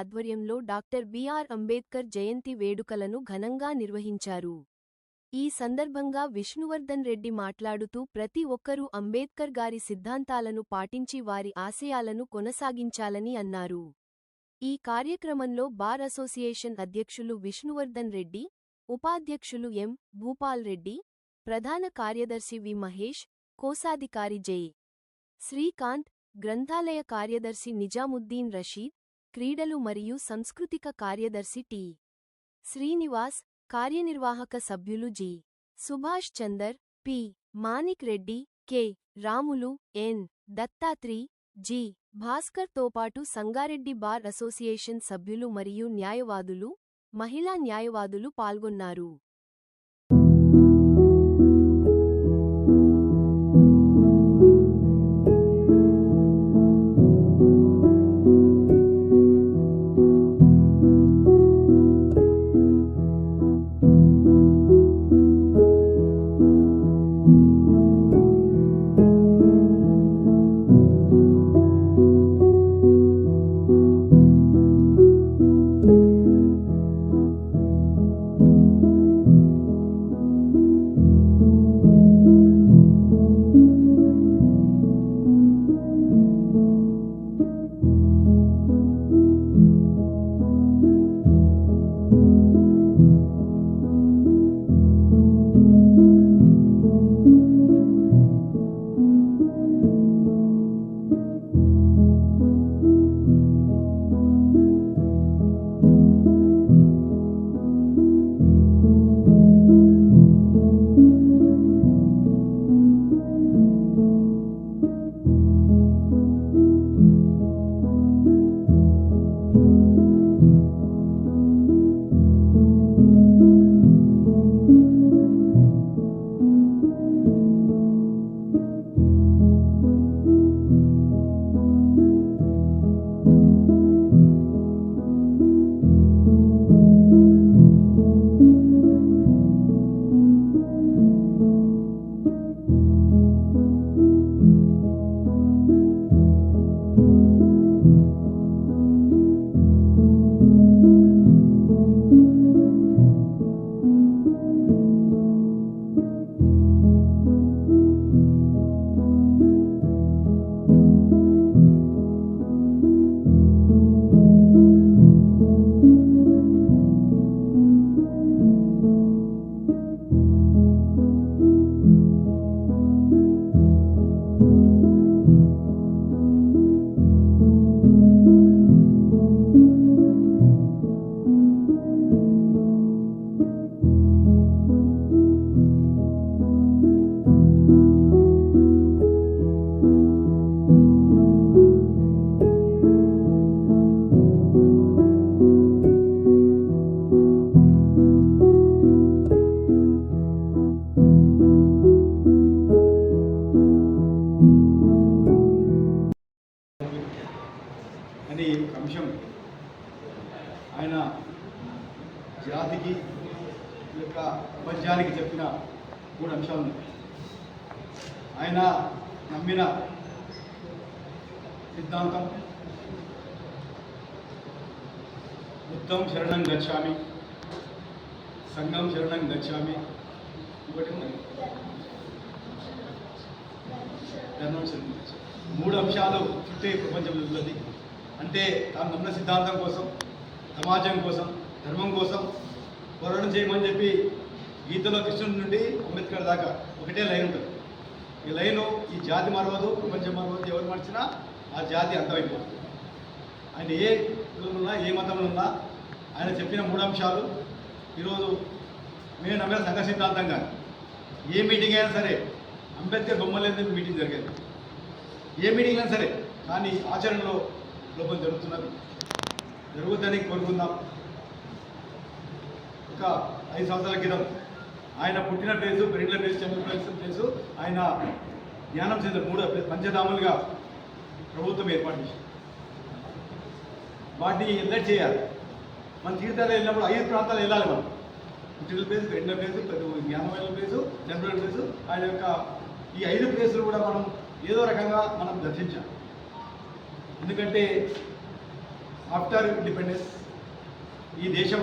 ఆధ్వర్యంలో doctor BR Ambedkar జయంతి వేడుకలను ఘనంగా నిర్వహించారు. ఈ సందర్భంగా విష్ణువర్ధన్ రెడ్డి మాట్లాడుతూ ప్రతి ఒక్కరూ అంబేద్కర్ గారి సిద్ధాంతాలను పాటించి వారి ఆశయాలను కొనసాగించాలని అన్నారు. ఈ కార్యక్రమంలో బార్ అసోసియేషన్ అధ్యక్షులు విష్ణువర్ధన్ రెడ్డి ఉపాధ్యక్షులు ఎం. భూపాల్ రెడ్డి ప్రధాన కార్యదర్శి వి. మహేష్ కోశాధికారి జె. శ్రీకాంత్ గ్రంథాలయ కార్యదర్శి నిజాముద్దీన్ రషీద్ క్రీడలు మరియు సంస్కృతిక కార్యదర్శి టి. శ్రీనివాస్ కార్యనిర్వాహక సభ్యులు G. Subhash Chander P. Manik Reddy K. Ramulu N. Dattatri G. భాస్కర్తో పాటు సంగారెడ్డి బార్ అసోసియేషన్ సభ్యులు మరియు న్యాయవాదులు మహిళా న్యాయవాదులు పాల్గొన్నారు. శరణం గచ్చామి. సంఘం శరణం గచ్చామి. ఇంకోటి ధర్మం శరణం గచ్చామి. మూడు అంశాలు చుట్టే ప్రపంచం ఉంటుంది అంటే తాను నమ్మిన సిద్ధాంతం కోసం సమాజం కోసం ధర్మం కోసం పోరాటం చేయమని చెప్పి గీతలో కృష్ణుడి నుండి అంబేద్కర్ దాకా ఒకటే లైన్ ఉంటుంది. ఈ లైను ఈ జాతి మరవదు ప్రపంచం మరవదు ఎవరు మర్చినా ఆ జాతి అంతమైపోతుంది. ఆయన ఏ కులంలో ఉన్నా ఏ మతంలో ఉన్నా ఆయన చెప్పిన మూడు అంశాలు ఈరోజు మేము నమ్మిన సంఘ సిద్ధాంతంగా. కానీ ఏ మీటింగ్ అయినా సరే అంబేద్కర్ బొమ్మలేని మీటింగ్ జరిగేది. ఏ మీటింగ్ అయినా సరే కానీ ఆచరణలో లోపం జరుగుతున్నది. జరుగుద్దని కోరుకుందాం. ఒక ఐదు సంవత్సరాల క్రితం ఆయన పుట్టిన ప్లేసు పెరిగిన ప్లేసు చెందిన ప్లేసు ఆయన జ్ఞానం చెందిన మూడు పంచధాములుగా ప్రభుత్వం ఏర్పాటు చేసింది. వాటిని ఎల్లట్ చేయాలి. మన జీవితంలో వెళ్ళినప్పుడు ఐదు ప్రాంతాలు వెళ్ళాలి మనం. పుట్టిన ప్లేస్ ఎండ ప్లేస్ పెద్ద జ్ఞానమైన ప్లేసు జనరల్ ప్లేసు ఆయన యొక్క ఈ ఐదు ప్లేసులు కూడా మనం ఏదో రకంగా మనం దర్శించాలి. ఎందుకంటే ఆఫ్టర్ ఇండిపెండెన్స్ ఈ దేశం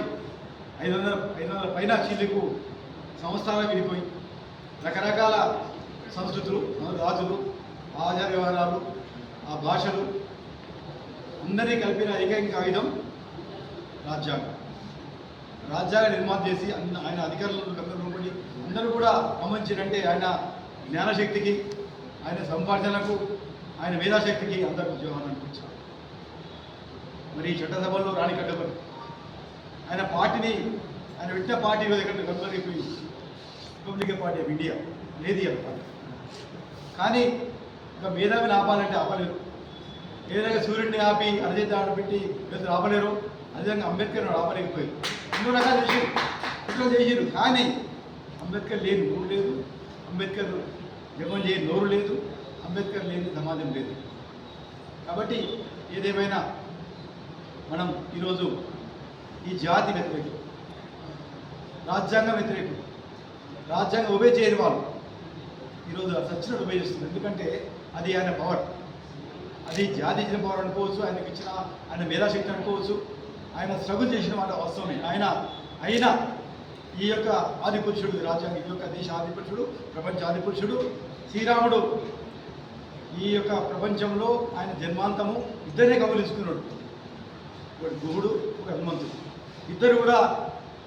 ఐదు వందల ఐదు వందల పైన చీలకు సంస్థానం విడిపోయి రకరకాల సంస్కృతులు రాజులు ఆచార వ్యవహారాలు ఆ భాషలు అందరినీ కలిపిన ఏకైక ఆయుధం రాజ్యాంగం. రాజ్యాంగ నిర్మాణం చేసి అన్న ఆయన అధికారులను కనుగొని అందరూ కూడా గమనించినంటే ఆయన జ్ఞానశక్తికి ఆయన సంపాదనకు ఆయన మేధాశక్తికి అందరూ ఉద్యోగాలు అనిపించారు. మరి ఈ చట్టసభల్లో రాణి కట్టబడి ఆయన పార్టీని ఆయన పెట్టిన పార్టీ దగ్గర కనుగొని పార్టీ ఆఫ్ ఇండియా లేదు పార్టీ. కానీ ఇంకా మేధావిని ఆపాలంటే ఆపలేరు. ఏదైనా సూర్యుడిని ఆపి అరజేత ఆడబెట్టి ఆపలేరు. అదేవిధంగా అంబేద్కర్ ఆపలేకపోయారు ఎన్నో రకాలు చేసారు ఇట్లా చేసారు కానీ అంబేద్కర్ లేని నోరు లేదు. అంబేద్కర్ జగన్ చేయని నోరు లేదు. అంబేద్కర్ లేని సమాజం లేదు. కాబట్టి ఏదేమైనా మనం ఈరోజు ఈ జాతి వ్యతిరేకం రాజ్యాంగం వ్యతిరేకం రాజ్యాంగం ఉభయ చేయని వాళ్ళు ఈరోజు సచ్చినట్టు ఉభయ చేస్తుంది ఎందుకంటే అది ఆయన పవర్. అది జాతి ఇచ్చిన పవర్ అనుకోవచ్చు ఆయనకి ఇచ్చిన ఆయన మేధాశక్తి అనుకోవచ్చు ఆయన స్ట్రగుల్ చేసిన మాట వాస్తవమే. ఆయన అయినా ఈ యొక్క ఆదిపురుషుడు రాజ్యాంగం ఈ యొక్క దేశ ఆదిపురుషుడు ప్రపంచ ఆదిపురుషుడు శ్రీరాముడు ఈ యొక్క ప్రపంచంలో ఆయన జన్మాంతము ఇద్దరినే కబలిస్తున్నాడు. ఒకటి గుహుడు ఒక హనుమంతుడు. ఇద్దరు కూడా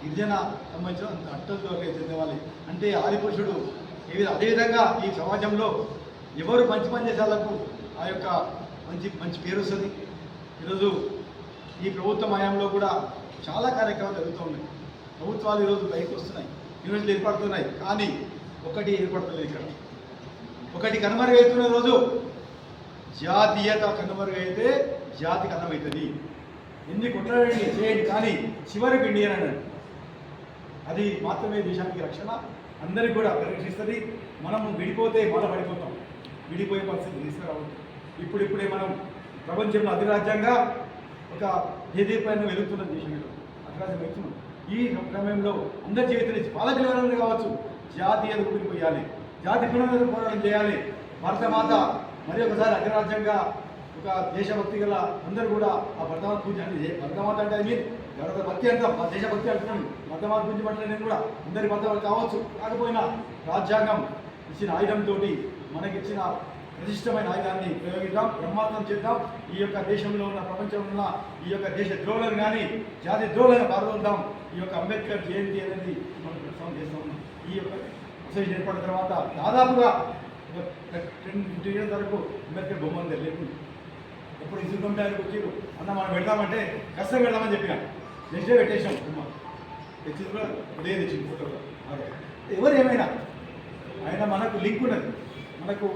గిరిజన సంబంధించిన అట్టలతో చెందిన అంటే ఆదిపురుషుడు ఏ అదేవిధంగా ఈ సమాజంలో ఎవరు మంచి పని చేసే వాళ్ళకు ఆ యొక్క మంచి మంచి పేరు వస్తుంది. ఈరోజు ఈ ప్రభుత్వం హయాంలో కూడా చాలా కార్యక్రమాలు జరుగుతూ ఉన్నాయి. ప్రభుత్వాలు ఈరోజు బయటకు వస్తున్నాయి. యూనివర్సిటీలు ఏర్పడుతున్నాయి. కానీ ఒకటి ఏర్పడతలేదు ఇక్కడ. ఒకటి కనుమరుగైతున్న రోజు జాతీయత కనుమరుగైతే జాతికి అర్థమవుతుంది ఎన్ని కుట్రండి చేయండి. కానీ చివరికి ఇండియన్ అన్నాడు అది మాత్రమే దేశానికి రక్షణ. అందరికీ కూడా పరిరక్షిస్తుంది. మనం విడిపోతే మళ్ళీ పడిపోతాం. విడిపోయే పరిస్థితి తీసుకురావద్దు. ఇప్పుడిప్పుడే మనం ప్రపంచంలో అధిరాజ్యంగా ఒక ఏదే పైన వెలుగుతున్న దేశంలో అధిరాజ్యం వ్యక్తులు ఈ సమయంలో అందరి జీవితం పాలకులు ఎవరైనా కావచ్చు. జాతీయత పోయాలి. జాతి పునరుద్ధరణ పోరాటం చేయాలి. భారతమాత మరి ఒకసారి అగ్రరాజ్యంగా ఒక దేశభక్తి గల అందరూ కూడా ఆ భర్తమాత పూజ అంటే భరతమాత అంటే అది మీన్ ఎవరైతే భక్తి అంటాం. ఆ దేశభక్తి అంటున్నాను. భరతమాత పూజ అంటే నేను కూడా అందరి భర్త కావచ్చు. కాకపోయినా రాజ్యాంగం ఇచ్చిన ఆయుధంతో మనకిచ్చిన ప్రతిష్టమైన ఆయుధాన్ని ప్రయోగిద్దాం బ్రహ్మార్థం చేద్దాం. ఈ యొక్క దేశంలో ఉన్న ప్రపంచంలో ఉన్న ఈ యొక్క దేశ ద్రోహులను కానీ జాతి ద్రోహులను పాల్గొందాం ఈ యొక్క అంబేద్కర్ జయంతి అనేది మనం ప్రస్తావన చేస్తూ. ఉన్నాం ఈ యొక్క అసోసియేషన్ ఏర్పడిన తర్వాత దాదాపుగా ఒక టెన్ ఇయర్స్ వరకు అంబేద్కర్ బొమ్మ ఉంది లేకుండా ఎప్పుడు ఇన్కమ్ ట్యాక్స్ వచ్చారు అన్న మనం పెడదామంటే కష్టం పెడదామని చెప్పిన. నెక్స్ట్ డే పెట్టేసాం బొమ్మ. తెచ్చింది కూడా ఉదయం తెచ్చింది ఫోటోలో. ఎవరు ఏమైనా? ఆయన మనకు లింక్ ఉన్నది. మనకు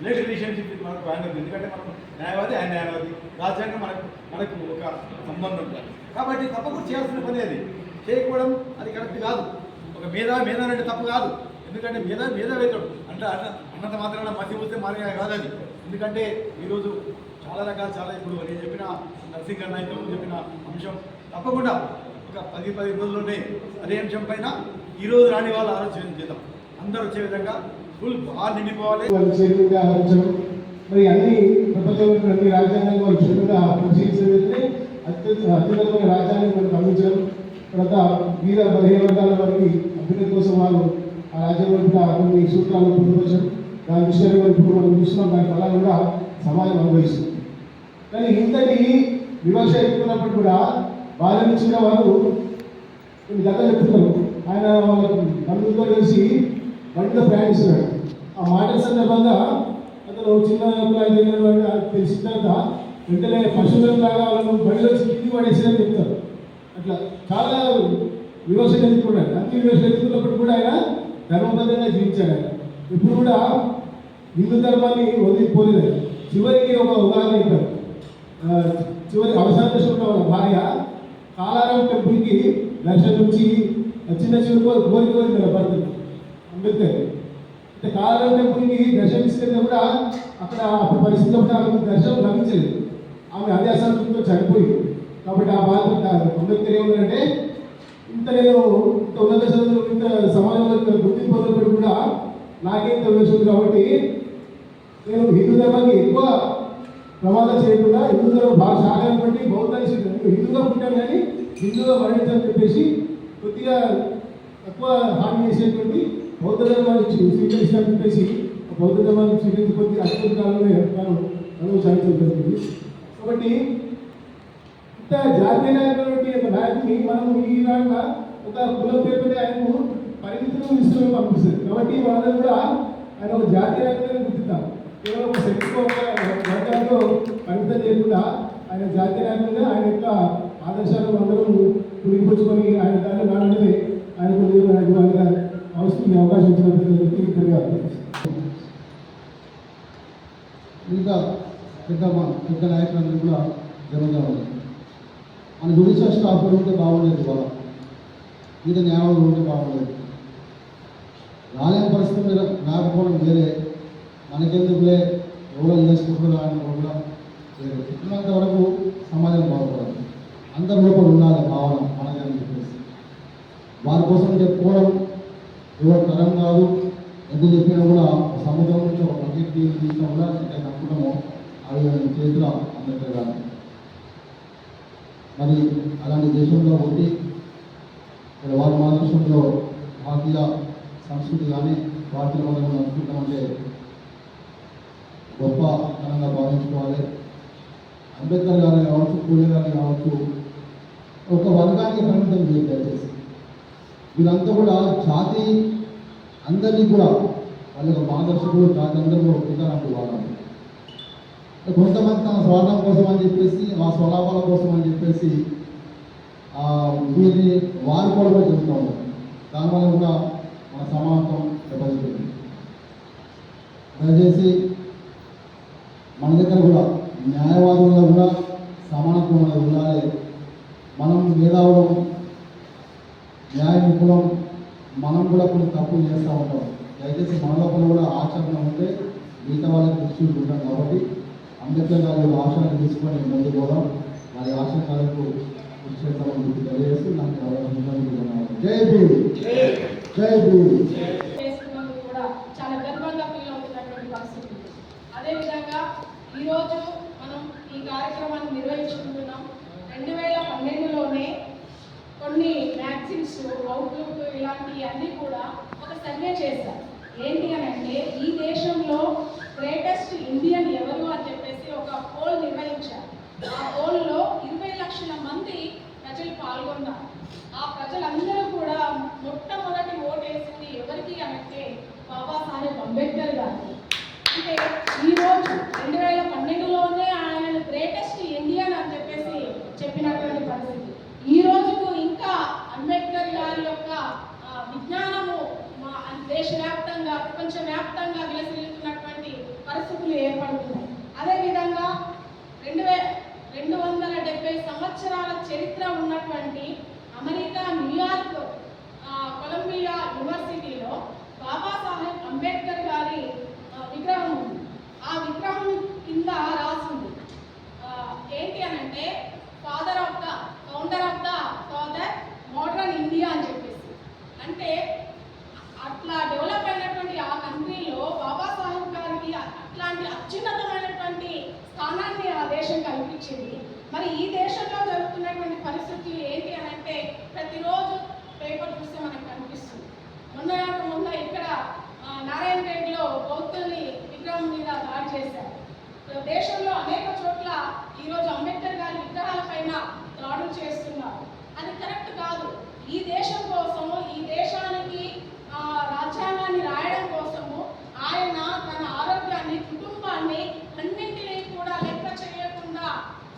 బ్లడ్ రిలేషన్షిప్ మనకు ఆయన ఎందుకంటే మనం న్యాయవాది ఆయన న్యాయవాది. రాజ్యాంగం మనకు మనకు ఒక సంబంధం ఉంది. కాబట్టి తప్పకుండా చేయాల్సిన పని అది. చేయకపోవడం అది కరెక్ట్ కాదు. ఒక మేధా మీద అంటే తప్పు కాదు. ఎందుకంటే మేధా వేతాడు అంటే అన్న అన్నంత మాత్రాన మధ్య వస్తే మారే కాదు అది. ఎందుకంటే ఈరోజు చాలా రకాలు చాలా ఇప్పుడు నేను చెప్పిన నర్సింగ్ అన్న చెప్పిన అంశం తప్పకుండా ఒక పది పది రోజుల్లోనే అదే అంశం పైన ఈరోజు రాని వాళ్ళు ఆలోచన చేద్దాం. అందరూ వచ్చే విధంగా ఫుల్ బాగా నిండిపోవాలి. వాళ్ళు క్షేమంగా ఆలోచన మరి అన్ని ప్రపంచంలో అన్ని రాజ్యాంగాలు వాళ్ళు క్షేమంగా పరిశీలించే అత్యంత అత్యున్నతమైన రాజ్యాంగం మనకు అందించడం తర్వాత వీర బలహీన వర్గాల వారికి అభ్యున్నతి కోసం వాళ్ళు ఆ రాజ్యాంగ కూడా కొన్ని సూత్రాలు పొందుపరచడం దాని విషయాన్ని మనం ఇప్పుడు మనం చూస్తున్నాం. దాని ఫలాలు కూడా సమాజం అనుభవిస్తుంది. కానీ ఇంతటి వివక్ష ఎక్కున్నప్పుడు కూడా వాళ్ళ నుంచి కూడా వాళ్ళు కొన్ని కథలు చెప్తున్నారు. ఆయన వాళ్ళ బంధువులతో కలిసి బండిలో ప్రయాణిస్తున్నాడు ఆ మాట సందర్భంగా అతను చిన్న అభిప్రాయం తెలియని తెలిసిన తర్వాత వెంటనే పశువులలాగా వాళ్ళను బండిలో కింది పడేసేదని చెప్తారు అట్లా చాలా వివక్ష ఎదుర్కొన్నాడు. అన్ని వివక్ష ఎదుర్కొన్నప్పుడు కూడా ఆయన ధర్మబద్ధంగా జీవించాడు ఆయన. ఇప్పుడు కూడా హిందూ ధర్మాన్ని వదిలిపోలేదు. చివరికి ఒక ఉదాహరణ చెప్పారు చివరి అవసరం దశలో వాళ్ళ భార్య కాలారాం టెంపుల్కి దర్శనం నుంచి చిన్న చిన్న కో- కోరిక కోరింది వెళ్తారు అంటే కాలారాం టెంపుల్కి దర్శనం ఇస్తే కూడా అక్కడ అప్పుడు పరిస్థితిలో కూడా ఆమెకు దర్శనం లభించలేదు. ఆమె అదే అసంతృప్తితో చనిపోయింది. కాబట్టి ఆ బాధ అంబేద్కర్ ఏమంటే ఇంత నేను ఇంత ఉన్నత చదువులు ఇంత సమాజంలో గుర్తింపు పొందినప్పుడు కూడా నాకే ఇంత వయసు కాబట్టి నేను హిందూ ధర్మాన్ని ఎక్కువ ప్రమాదం చేయకుండా హిందూ ధర్మం భాష ఆగాన్ని బట్టి బౌద్ధాన్ని హిందువుగా మరణించాలని చెప్పేసి కొద్దిగా తక్కువ హాని చేసేటువంటి బౌద్ధ ధర్మాన్ని స్వీ- చెప్పేసి బౌద్ధ ధర్మాన్ని స్వీకరించబోతే అత్యంత కాలంలో తాను అనుభవం సాధించడం జరిగింది. కాబట్టి ఇంత జాతీయ నాయకులు ఒక నాయకుని మనం ఈ రాక ఒక కులం పేరుపై ఆయనకు పరిమితులు ఇస్తున్నాం పంపిస్తుంది కాబట్టి వాళ్ళందరూ కూడా ఆయన ఒక జాతీయ నాయకులను గుర్తిద్దాం కేవలం ఒక శక్తితో ఒక వర్గాల్లో పరిమితం చేయకుండా ఆయన జాతీయ నాయకులుగా ఆయన యొక్క ఆదర్శాలను అందరం పురిపుచ్చుకొని ఆయన దాన్ని నాడనే ఆయన వస్తుంది అవకాశం ఇచ్చినటువంటి ధన్యవాదాలు ఇంకా పెద్ద మా- పెద్ద నాయకులందరూ కూడా జనంగా ఉంది మన జుడిషియల్ స్టాఫ్ ఉంటే బాగుండేది కూడా మీద న్యాయాలు ఉంటే బాగుండేది. రాలేని పరిస్థితి మీద రాకపోవడం వేరే. మనకెందుకులే ఎవరో చేసుకుంటున్నారు అని కూడా వేరే. ఉన్నంత వరకు సమాజం బాగుపడాలి అందరి లోపల ఉండాలి భావన మనకని అని చెప్పేసి. వారి కోసం చెప్పుకోవడం ఎవరు తరం కాదు. ఎంత చెప్పినా కూడా సముద్రం నుంచి ఒక బకెట్ నీళ్ళు తీసినా కూడా ఇంకా తప్పడము అవి చేతిలో అంబేద్కర్ కానీ మరి అలాంటి దేశంలో ఉండి ఇక్కడ వారి మాతృశంలో భారతీయ సంస్కృతి కానీ భారతీయ మనం నడుచుకుంటామంటే గొప్ప ఘనంగా భావించుకోవాలి. అంబేద్కర్ గారిని కావచ్చు పూజ గారిని కావచ్చు ఒక వర్గానికి పరిమితం చేయాలి దయచేసి. వీరంతా కూడా జాతి అందరినీ కూడా వాళ్ళ యొక్క మార్గదర్శకులు జాతి అందరూ ఉంటారంటూ వాళ్ళు కొంతమంది తన స్వార్థం కోసం అని చెప్పేసి ఆ స్వలాభాల కోసం అని చెప్పేసి ఆ, వీరిని వాడుకోవడం కూడా జరుగుతూ ఉన్నారు. దానివల్ల కూడా మన సమాజం దెబ్బతింటుంది దయచేసి మన దగ్గర కూడా న్యాయవాదుల్లో కూడా సమానత్వం అనేది ఉండాలి. మనం మేధావులం న్యాయ విఫలం మనం కూడా కొన్ని తప్పులు చేస్తూ ఉంటాం. దయచేసి మన లోపల కూడా ఆచరణ ఉంటే మిగతా వాళ్ళకి దృష్టి ఉంటాం కాబట్టి అంబేద్కర్ గారి యొక్క ఆశయాన్ని తీసుకొని ముందు పోదాం. వారి ఆశయాలకు కృషి చేస్తామని చెప్పి తెలియజేస్తూ నాకు అవకాశం ఇచ్చినందుకు ధన్యవాదాలు. జై భీమ్! జై భీమ్! చేసుకున్నందుకు కూడా అదేవిధంగా ఈరోజు మనం ఈ కార్యక్రమాన్ని నిర్వహించుకుంటున్నాం. రెండు వేల పన్నెండులోనే కొన్ని వ్యాక్సిన్స్ అవుట్లుక్ ఇలాంటి అన్నీ కూడా ఒక సర్వే చేశారు. ఏంటి అని అంటే ఈ దేశంలో గ్రేటెస్ట్ ఇండియన్ ఎవరు అని చెప్పేసి ఒక పోల్ నిర్వహించారు. ఆ పోల్లో ఇరవై లక్షల మంది ప్రజలు పాల్గొన్నారు. ఆ ప్రజలందరూ కూడా మొట్టమొదటి ఓటేసింది ఎవరికి అంటే బాబాసాహెబ్ అంబేద్కర్ గారు అంటే ఈ రోజు రెండు వేల పన్నెండులోనే ఆయనను గ్రేటెస్ట్ ఇండియన్ అని చెప్పేసి చెప్పినటువంటి పరిస్థితి ఈ రోజుకు ఇంకా అంబేద్కర్ గారి యొక్క ఆ, విజ్ఞానము మా దేశవ్యాప్తంగా ప్రపంచవ్యాప్తంగా విలసిల్లుతున్నటువంటి పరిస్థితులు ఏర్పడుతున్నాయి అదేవిధంగా రెండు వే రెండు వందల డెబ్బై సంవత్సరాల చరిత్ర ఉన్నటువంటి అమెరికా న్యూయార్క్ ఆ, కొలంబియా యూనివర్సిటీలో బాబాసాహెబ్ అంబేద్కర్ గారి ఆ, విగ్రహం ఉంది ఆ విగ్రహం కింద రాసింది ఆ, ఏంటి అని అంటే father of the founder of the father modern India అని చెప్పేసి అంటే అట్లా డెవలప్ అయినటువంటి ఆ కంట్రీలో బాబాసాహెబ్ గారికి అట్లాంటి అత్యున్నతమైనటువంటి స్థానాన్ని ఆ దేశం కల్పించింది మరి ఈ దేశంలో జరుగుతున్నటువంటి పరిస్థితులు ఏంటి అని అంటే ప్రతిరోజు పేపర్ చూస్తే మనకు కనిపిస్తుంది మొన్న కాక మొన్న ఇక్కడ ఆ, నారాయణ పేటలో బౌద్ధుని విగ్రహం మీద దాడి చేశారు. దేశంలో అనేక చోట్ల ఈరోజు అంబేద్కర్ గారి విగ్రహాల పైన దాడులు చేస్తున్నారు. అది కరెక్ట్ కాదు. ఈ దేశం కోసము ఈ దేశానికి రాజ్యాంగాన్ని రాయడం కోసము ఆయన తన ఆరోగ్యాన్ని కుటుంబాన్ని అన్నింటినీ కూడా లెక్క చేయకుండా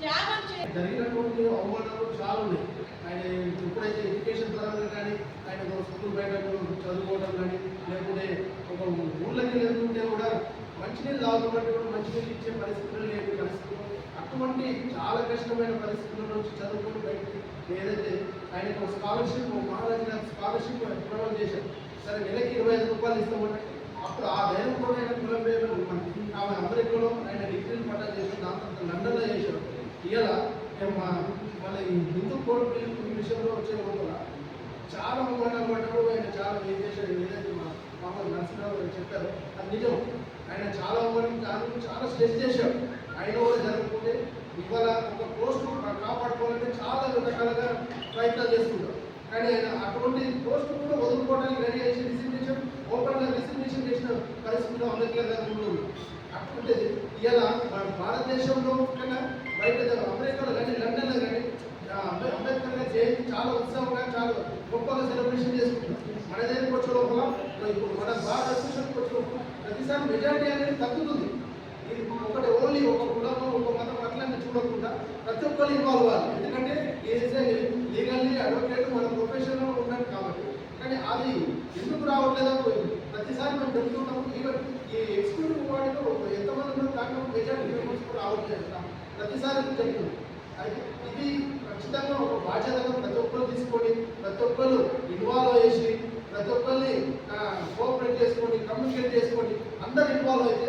త్యాగం చే జరిగినటువంటి అవమానాలు చాలా ఉన్నాయి. ఆయన ఎప్పుడైతే ఎడ్యుకేషన్ పరంగా కానీ ఆయన స్కూల్ బయట చదువుకోవడం కానీ లేకుంటే ఒక ఊళ్ళకి వెళ్తుంటే కూడా మంచినీళ్ళు తాగుతున్నట్టు కూడా మంచినీళ్ళు ఇచ్చే పరిస్థితులు లేని పరిస్థితులు. అటువంటి చాలా కష్టమైన పరిస్థితుల నుంచి చదువుకొని బయటికి ఏదైతే ఆయనకు ఒక స్కాలర్షిప్ మహారాజు గారి స్కాలర్షిప్ ప్రొవైడ్ చేశారు. సరే నెలకి ఇరవై ఐదు రూపాయలు ఇస్తామంటే అప్పుడు ఆ ధైర్యం కూడా ఆయన కులం పేరు ఆమె అమెరికాలో ఆయన డిగ్రీలు పట్టా చేసి దాని తర్వాత లండన్లో చేశారు ఇలా మన ఈ హిందూ కోడ్ ఈ విషయంలో వచ్చే లోపల చాలా మంది ఆయన చాలా ఏం చేశారు ఏదైతే మా మామూలు నరసింహరావు గారు అది నిజం. ఆయన చాలా మంది దాని చాలా స్ట్రెస్ చేశాడు. ఆయన కూడా జరగకపోతే ఇవాళ ఒక పోస్ట్ కాపాడుకోవాలంటే చాలా రకాలుగా ప్రయత్నాలు చేస్తుంటారు. కానీ ఆయన అటువంటి పోస్ట్ కూడా వదులుకోవడానికి రెడీ చేసి రిసిగ్నేషన్ ఓపెన్గా గా చేసిన పరిస్థితిలో అంబేద్కర్ ఉంటుంది అటువంటిది ఇలా మన భారతదేశంలో కన్నా బయట అమెరికాలో కానీ లండన్లో కానీ అంబేద్కర్ గారి జయంతి చాలా ఉత్సాహంగా చాలా గొప్పగా సెలబ్రేషన్ చేసుకుంటాం మన దగ్గరికి వచ్చే లోపల ఇప్పుడు మన భారత అసోసియేషన్కి వచ్చే లోపల ప్రతిసారి మెజారిటీ అనేది తగ్గుతుంది. ఇది ఒకటి ఓన్లీ ఒక కులం ఒక మతం అట్లా చూడకుండా ప్రతి ఒక్కరు ఇన్వాల్వ్ అవ్వాలి. ఎందుకంటే లీగల్లీ అడ్వకేట్ మన ప్రొఫెషన్ ఉన్నాం కాబట్టి. కానీ అది ఎందుకు రావట్లేదో ప్రతిసారి మనం చెప్తుంటాము ఈవెన్ ఈ ఎక్స్క్లూటివ్ వాటిలో ఎంతమంది ఉన్నారు దాంట్లో మెజారిటీ మెంబర్స్ కూడా రావట్లేదు ప్రతిసారి చెప్తున్నాం అయితే ఇది ఖచ్చితంగా ఒక బాధ్యతగా ప్రతి ఒక్కరు తీసుకొని ప్రతి ఒక్కరు ఇన్వాల్వ్ చేసి ప్రతి ఒక్కరిని కోఆపరేట్ చేసుకొని కమ్యూనికేట్ చేసుకొని అందరు ఇన్వాల్వ్ అయితే